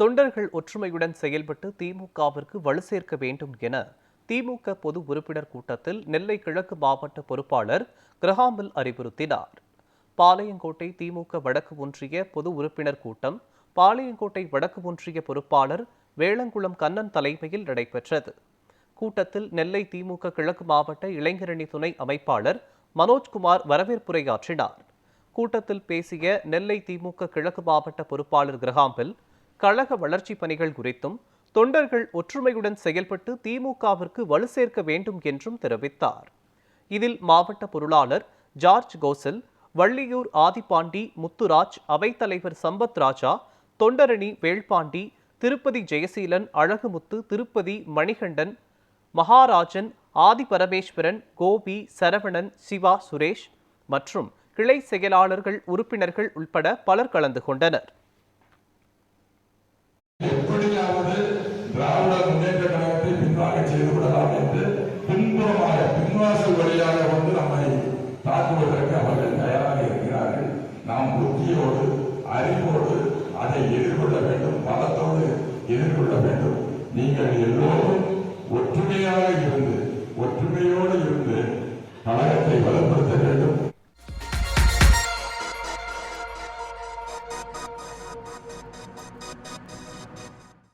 தொண்டர்கள் ஒற்றுமையுடன் செயல்பட்டு திமுகவிற்கு வலு சேர்க்க வேண்டும் என திமுக பொது உறுப்பினர் கூட்டத்தில் நெல்லை கிழக்கு மாவட்ட பொறுப்பாளர் கிரஹாம்பில் அறிவுறுத்தினார். பாளையங்கோட்டை திமுக வடக்கு ஒன்றிய பொது உறுப்பினர் கூட்டம் பாளையங்கோட்டை வடக்கு ஒன்றிய பொறுப்பாளர் வேளங்குளம் கண்ணன் தலைமையில் நடைபெற்றது. கூட்டத்தில் நெல்லை திமுக கிழக்கு மாவட்ட இளைஞரணி துணை அமைப்பாளர் மனோஜ்குமார் வரவேற்புரையாற்றினார். கூட்டத்தில் பேசிய நெல்லை திமுக கிழக்கு மாவட்ட பொறுப்பாளர் கிரஹாம்பில் கழக வளர்ச்சி பணிகள் குறித்தும் தொண்டர்கள் ஒற்றுமையுடன் செயல்பட்டு திமுகவிற்கு வலு சேர்க்க வேண்டும் என்றும் தெரிவித்தார். இதில் மாவட்ட பொருளாளர் ஜார்ஜ் கோசல் வள்ளியூர் ஆதிபாண்டி முத்துராஜ் அவைத்தலைவர் சம்பத் ராஜா தொண்டரணி வேள்பாண்டி திருப்பதி ஜெயசீலன் அழகுமுத்து திருப்பதி மணிகண்டன் மகாராஜன் ஆதி பரமேஸ்வரன் கோபி சரவணன் சிவா சுரேஷ் மற்றும் கிளை செயலாளர்கள் உறுப்பினர்கள் உட்பட பலர் கலந்து கொண்டனர். நாம் புத்தியோடு அறிவோடு அதை எதிர்கொள்ள வேண்டும் பலத்தோடு எதிர்கொள்ள வேண்டும். நீங்கள் எல்லோரும் ஒற்றுமையாக இருந்து ஒற்றுமையோடு இருந்து கழகத்தை வலுப்படுத்த வேண்டும்.